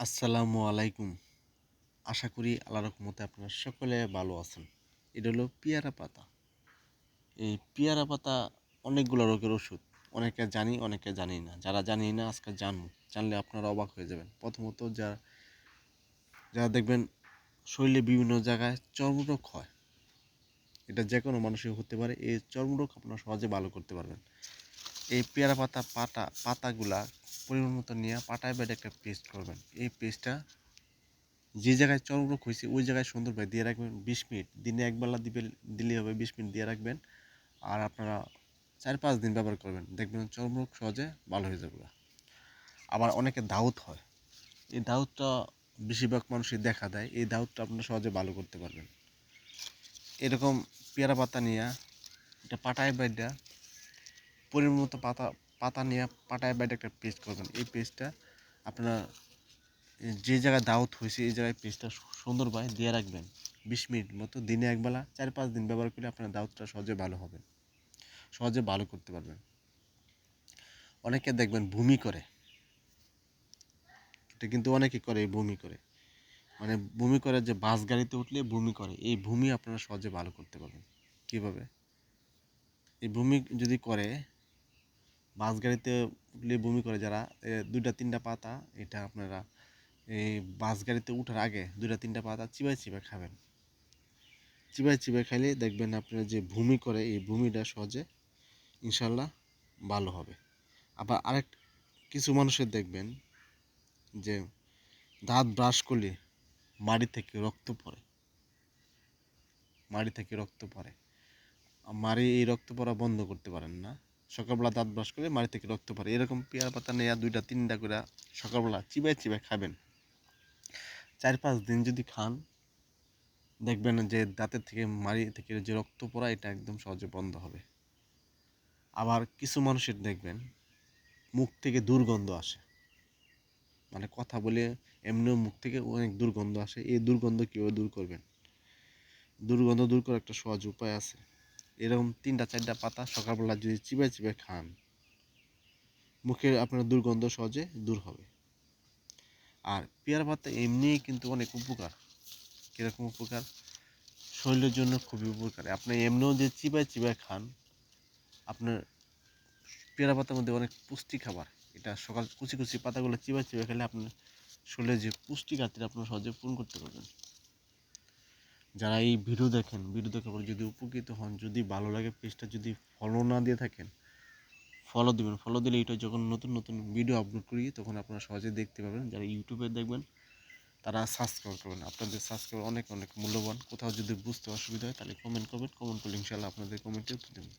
আসসালামু আলাইকুম। আশা করি আল্লাহ রকমতে আপনারা সকলে ভালো আছেন। এটা হলো পেয়ারা পাতা। এই পেয়ারা পাতা অনেকগুলো রোগের ওষুধ। অনেকে জানি অনেকে জানি না। যারা জানি না, আজকে জানব। জানলে আপনারা অবাক হয়ে যাবেন। প্রথমত যারা যারা দেখবেন শরীরে বিভিন্ন জায়গায় চর্মরোগ হয়। এটা যে কোনো মানুষের হতে পারে। এই চর্মরোগ আপনারা সহজে ভালো করতে পারবেন। এই পেয়ারা পাতা পাতা পাতাগুলা পরিমাণ মতো নিয়ে পাটায় বেডে একটা পেস্ট করবেন। এই পেস্টটা যে জায়গায় চর্মরোগ হয়েছে, ওই জায়গায় সুন্দরভাবে দিয়ে রাখবেন বিশ মিনিট। দিনে একবেলা দিবে, দিলেই হবে, বিশ মিনিট দিয়ে রাখবেন। আর আপনারা চার পাঁচ দিন ব্যবহার করবেন। দেখবেন চর্মরোগ সহজে ভালো হয়ে যাবে। আবার অনেকে দাউত হয়। এই দাউদটা বেশিরভাগ মানুষই দেখা দেয়। এই দাউতটা আপনারা সহজে ভালো করতে পারবেন। এরকম পেয়ারা পাতা নিয়ে এটা পাটায় বাইডা পরিমাণ মতো পাতা পাতা নিয়ে পাটায় বাইরে একটা পেস্ট করবেন। এই পেস্টটা আপনারা যে জায়গায় দাওয়াত হয়েছে, এই জায়গায় পেস্টটা সুন্দরভাবে দিয়ে রাখবেন। বিশ মিনিট মতো, দিনে একবেলা চার পাঁচ দিন ব্যবহার করলে আপনার দাওয়াতটা সহজে ভালো হবে। সহজে ভালো করতে পারবেন। অনেকে দেখবেন ভূমি করে। এটা কিন্তু অনেকে করে ভূমি করে। মানে ভূমি করে যে বাস গাড়িতে উঠলে ভূমি করে। এই ভূমি আপনারা সহজে ভালো করতে পারবেন। কীভাবে? এই ভূমি যদি করে বাস গাড়িতে উঠলে বমি করে যারা দুইটা তিনটা পাতা, এটা আপনারা এই বাস গাড়িতে উঠার আগে দুইটা তিনটা পাতা চিবাই চিবাই খাবেন। চিবাই চিবাই খাইলে দেখবেন আপনার যে ভূমি করে, এই ভূমিটা সহজে ইনশাল্লাহ ভালো হবে। আবার আরেক, কিছু মানুষের দেখবেন যে দাঁত ব্রাশ করলে মাড়ি থেকে রক্ত পড়ে। মাড়ি থেকে রক্ত পড়ে। মাড়ি এই রক্ত পড়া বন্ধ করতে পারেন না। সকালবেলা দাঁত ব্রাশ করে মাড়ি থেকে রক্ত পড়ে। এরকম পেয়ারা পাতা নেয়া দুইটা, তিনটা করে সকালবেলা চিবাই চিবাই খাবেন। চার পাঁচ দিন যদি খান, দেখবেন যে দাঁতের থেকে, মাড়ি থেকে যে রক্ত পড়া, এটা একদম সহজে বন্ধ হবে। আবার কিছু মানুষের দেখবেন, মুখ থেকে দুর্গন্ধ আসে। মানে কথা বলে এমনিও মুখ থেকে অনেক দুর্গন্ধ আসে। এই দুর্গন্ধ কীভাবে দূর করবেন? দুর্গন্ধ দূর করার একটা সহজ উপায় আছে। এরকম তিনটা, চারটা পাতা সকালবেলা যদি চিবাই চিবাই খান, মুখের আপনার দুর্গন্ধ সহজে দূর হবে। আর পেয়ারা পাতা এমনিই কিন্তু অনেক উপকার। কীরকম উপকার? শরীরের জন্য খুবই উপকার। আপনি এমনিও যে চিবাই চিবাই খান, আপনার পেয়ারা পাতার মধ্যে অনেক পুষ্টি খাবার। এটা সকাল কুচি কুচি পাতাগুলো চিবাই চিবাই খেলে আপনার শরীরে যে পুষ্টি ঘাটতি আপনার সহজে পূরণ করতে পারবেন। যারা এই ভিডিও দেখেন, ভিডিও দেখার পর যদি উপকৃত হন, যদি ভালো লাগে পেজটা যদি ফলো না দিয়ে থাকেন ফলো দিবেন। ফলো দিলে এটা যখন নতুন নতুন ভিডিও আপলোড করি, তখন আপনারা সহজে দেখতে পাবেন। যারা ইউটিউবে দেখবেন, তারা সাবস্ক্রাইব করবেন। আপনাদের সাবস্ক্রাইব অনেক অনেক মূল্যবান। কোথাও যদি বুঝতে অসুবিধা হয়, তাহলে কমেন্ট করবেন। কমেন্ট করলে ইনশাল্লাহ আপনাদের কমেন্টে উত্তর দেবেন